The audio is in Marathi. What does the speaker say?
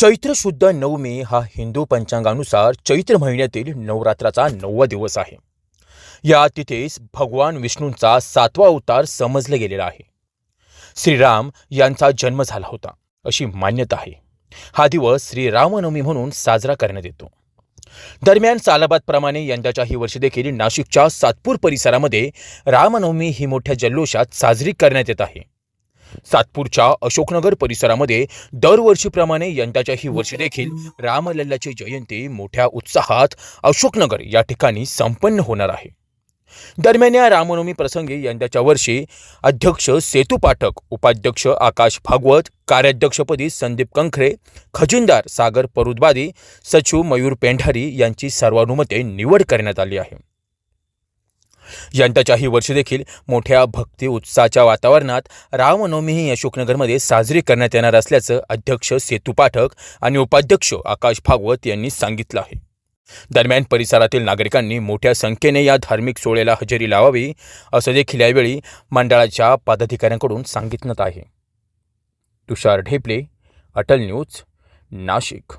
चैत्र शुद्ध नवमी हा हिंदू पंचांगानुसार चैत्र महिन्यातील नवरात्राचा नववा दिवस आहे. या तिथेच भगवान विष्णूंचा सातवा अवतार समजले गेलेला आहे. श्रीराम यांचा जन्म झाला होता अशी मान्यता आहे. हा दिवस श्रीरामनवमी म्हणून साजरा करण्यात येतो. दरम्यान सालाबादप्रमाणे यंदाच्याही वर्षी देखील नाशिकच्या सातपूर परिसरामध्ये रामनवमी ही मोठ्या जल्लोषात साजरी करण्यात येत आहे. सातपूरच्या अशोकनगर परिसरामध्ये दरवर्षीप्रमाणे यंदाच्याही वर्षी देखील रामलल्लाची जयंती मोठ्या उत्साहात अशोकनगर या ठिकाणी संपन्न होणार आहे. दरम्यान या रामनवमी प्रसंगी यंदाच्या वर्षी अध्यक्ष सेतू पाठक उपाध्यक्ष आकाश भागवत कार्याध्यक्षपदी संदीप कंखरे खजिनदार सागर परुदबादी सचिव मयूर पेंढारी यांची सर्वानुमते निवड करण्यात आली आहे. यंदाच्याही वर्षी देखील मोठ्या भक्ती उत्साहाच्या वातावरणात रामनवमी ही अशोकनगरमध्ये साजरी करण्यात येणार असल्याचं अध्यक्ष सेतू पाठक आणि उपाध्यक्ष आकाश भागवत यांनी सांगितलं आहे. दरम्यान परिसरातील नागरिकांनी मोठ्या संख्येने या धार्मिक सोहळ्याला हजेरी लावावी असं देखील यावेळी मंडळाच्या पदाधिकाऱ्यांकडून सांगितलं आहे. तुषार ढेपले अटल न्यूज नाशिक.